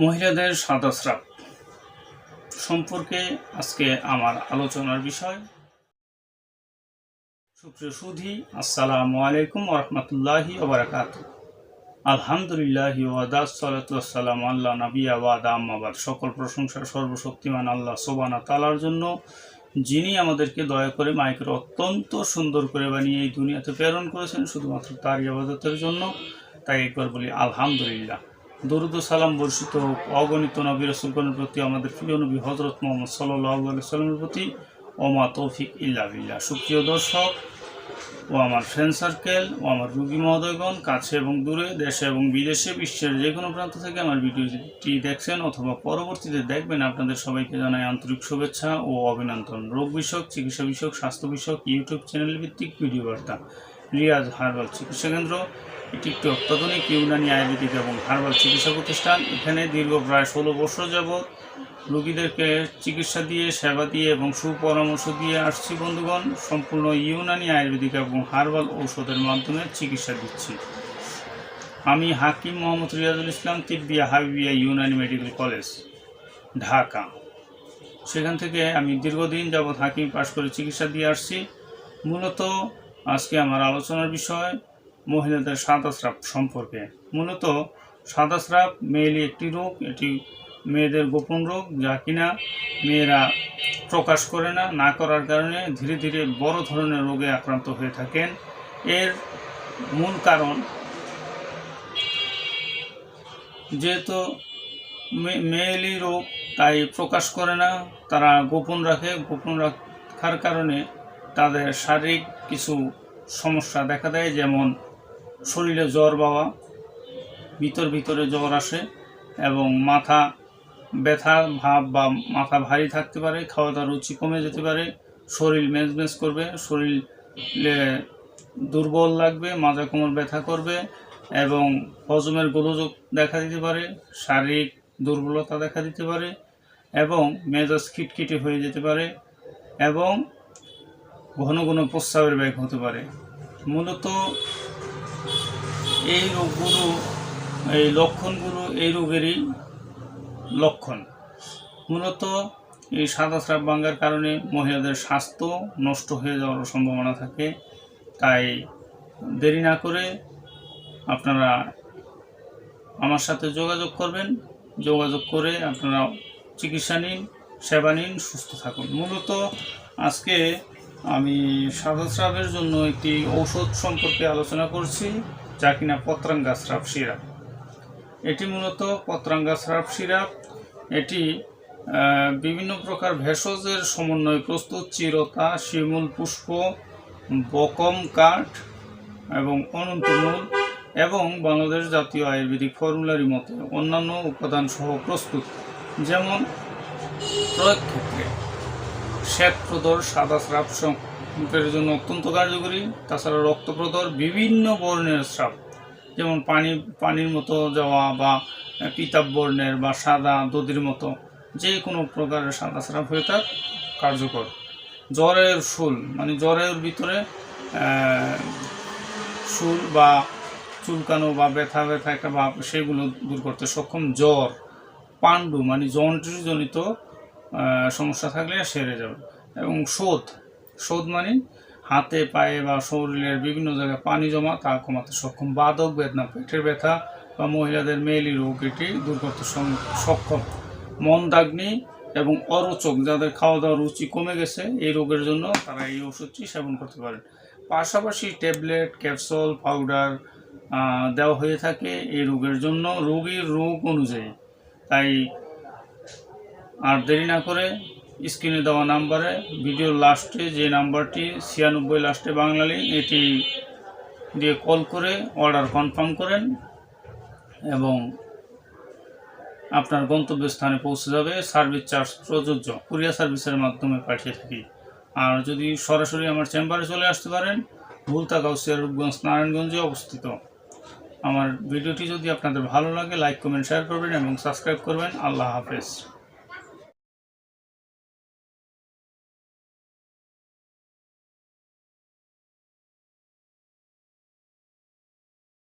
মহিলাদের সাদাস্রাব সম্পর্কে আজকে আমার আলোচনার বিষয়। সুপ্রিয় সুধি, আসসালামু আলাইকুম ওরহমতুল্লাহি ওবরাকাত আলহামদুলিল্লাহ ওয়াদাস সালাতাম আল্লাহ নবিয়া ওয়াদা আম্মাবাদ সকল প্রশংসা সর্বশক্তিমান আল্লাহ সোবানা তালার জন্য, যিনি আমাদেরকে দয়া করে মাইকের অত্যন্ত সুন্দর করে বানিয়ে এই দুনিয়াতে প্রেরণ করেছেন, শুধুমাত্র তার ইবাদতের জন্য। তাই একবার বলি, আলহামদুলিল্লাহ। দরুদ সালাম বর্ষিত হোক। অগণিত নবী রসুলগণের প্রতি আমাদের প্রিয় নবী হজরত মোহাম্মদ সাল্লাহ সাল্লামের প্রতি ওমা তৌফিক ইল্লা বিল্লাহ। সুপ্রিয় দর্শক ও আমার ফ্রেন্ড সার্কেল ও আমার রুগী মহোদয়গণ, কাছে এবং দূরে, দেশে এবং বিদেশে, বিশ্বের যে কোনো প্রান্ত থেকে আমার ভিডিওটি দেখছেন অথবা পরবর্তীতে দেখবেন, আপনাদের সবাইকে জানাই আন্তরিক শুভেচ্ছা ও অভিনন্দন। রোগ বিষয়ক, চিকিৎসা বিষয়ক, স্বাস্থ্য বিষয়ক, ইউটিউব চ্যানেল ভিত্তিক ভিডিও বার্তা রিয়াজ হার্বাল চিকিৎসা কেন্দ্র, এটি একটি অত্যাধুনিক ইউনানি আয়ুর্বেদিক এবং হার্বাল চিকিৎসা প্রতিষ্ঠান। এখানে দীর্ঘ প্রায় ষোলো বছর যাবৎ রোগীদেরকে চিকিৎসা দিয়ে, সেবা দিয়ে এবং সুপরামর্শ দিয়ে আসছি বন্ধুগণ। সম্পূর্ণ ইউনানি আয়ুর্বেদিক এবং হার্বাল ঔষধের মাধ্যমে চিকিৎসা দিচ্ছি। আমি হাকিম মোহাম্মদ রিয়াজুল ইসলাম, তিব্বিয়া হাবিবিয়া ইউনানি মেডিকেল কলেজ, ঢাকা। সেখান থেকে আমি দীর্ঘদিন যাবৎ হাকিম পাশ করে চিকিৎসা দিয়ে আসছি। মূলত আজকে আমার আলোচনার বিষয় মহিলাদের সাদাস্রাব সম্পর্কে। মূলত সাদাস্রাব মেয়েলি একটি রোগ, এটি মেয়েদের গোপন রোগ যা কিনা মেয়েরা প্রকাশ করে না না করার কারণে ধীরে ধীরে বড় ধরনের রোগে আক্রান্ত হয়ে থাকেন। এর মূল কারণ যেহেতু মেয়েলি রোগ তাই প্রকাশ করে না, তারা গোপন রাখে, গোপন রাখার কারণে তাদের শারীরিক কিছু সমস্যা দেখা দেয়, যেমন শরীরে জ্বর পাওয়া ভিতর ভিতরে জ্বর আসে এবং মাথা ব্যথা, ভাব বা মাথা ভারী থাকতে পারে খাওয়া দাওয়ার রুচি কমে যেতে পারে, শরীর মেজমেজ করবে, শরীর দুর্বল লাগবে, মাজা কোমর ব্যথা করবে এবং হজমের গোলযোগ দেখা দিতে পারে, শারীরিক দুর্বলতা দেখা দিতে পারে এবং মেজাজ খিটখিটে হয়ে যেতে পারে এবং ঘন ঘন প্রস্রাবের ব্যাগ হতে পারে। মূলত এই রোগগুলো, এই লক্ষণগুলো, এই রোগেরই লক্ষণ। মূলত এই সাদা স্রাব ভাঙ্গার কারণে মহিলাদের স্বাস্থ্য নষ্ট হয়ে যাওয়ার সম্ভাবনা থাকে। তাই দেরি না করে আপনারা আমার সাথে যোগাযোগ করবেন। যোগাযোগ করে আপনারা চিকিৎসা নিন, সেবা নিন, সুস্থ থাকুন। মূলত আজকে আমি সাদা স্রাবের জন্য একটি ঔষধ সম্পর্কে আলোচনা করছি, যা কিনা পত্রাঙ্গা স্রাব সিরাপ। এটি মূলত পত্রাঙ্গা স্রাব সিরাপ। এটি বিভিন্ন প্রকার ভেষজের সমন্বয়ে প্রস্তুত চিরতা, শিমুল, পুষ্প, বকম, কাঠ এবং অনন্তমূল এবং বাংলাদেশ জাতীয় আয়ুর্বেদিক ফর্মুলারি মতে অন্যান্য উপাদান সহ প্রস্তুত। যেমন প্রয়োগ ক্ষেত্রে শ্বেতপ্রদর সাদা স্রাব মুখের জন্য অত্যন্ত কার্যকরী। তাছাড়া রক্তপ্রদর বিভিন্ন বর্ণের স্রাব যেমন পানি পানির মতো যাওয়া বা পিতাব বর্ণের বা সাদা দধির মতো যে কোনো প্রকারের সাদা স্রাব হয়ে তার কার্যকর। জ্বরের শুল মানে জ্বরের ভিতরে শুল বা চুলকানো বা ব্যথা ব্যথা একটা ভাব সেগুলো দূর করতে সক্ষম। জ্বর পাণ্ডু মানে জন্ট্রিজনিত আহ, সমস্যা থাকলে সেরে যাবে। এবং শোধ শোধ মানে হাতে, পায়ে বা শরীরের বিভিন্ন জায়গায় পানি জমা তা কমাতে সক্ষম। বাদক বেদনা পেটের ব্যথা বা মহিলাদের মেয়েলি রোগ, এটি দূর করতে সক্ষম। মন্দাগ্নি এবং অরোচক, যাদের খাওয়া দাওয়ার রুচি কমে গেছে, এই রোগের জন্য তারা এই ওষুধটি সেবন করতে পারেন। পাশাপাশি ট্যাবলেট, ক্যাপসুল, পাউডার দেওয়া হয়ে থাকে এই রোগের জন্য। রোগীর রোগ অনুযায়ী, তাই আর দেরি না করে স্ক্রিনে দেওয়া নাম্বারে ভিডিওর লাস্টে যে নাম্বারটি, ছিয়ানব্বই লাস্টে বাংলালি, এটি দিয়ে কল করে অর্ডার কনফার্ম করেন এবং আপনার গন্তব্যস্থানে পৌঁছে যাবে। সার্ভিস চার্জ প্রযোজ্য, কুরিয়ার সার্ভিসের মাধ্যমে পাঠিয়ে থাকি। আর যদি সরাসরি আমার চেম্বারে চলে আসতে পারেন, ভুলতা গাউসিয়া নারায়ণগঞ্জে অবস্থিত। আমার ভিডিওটি যদি আপনাদের ভালো লাগে, লাইক, কমেন্ট, শেয়ার করবেন এবং সাবস্ক্রাইব করবেন। আল্লাহ হাফেজ।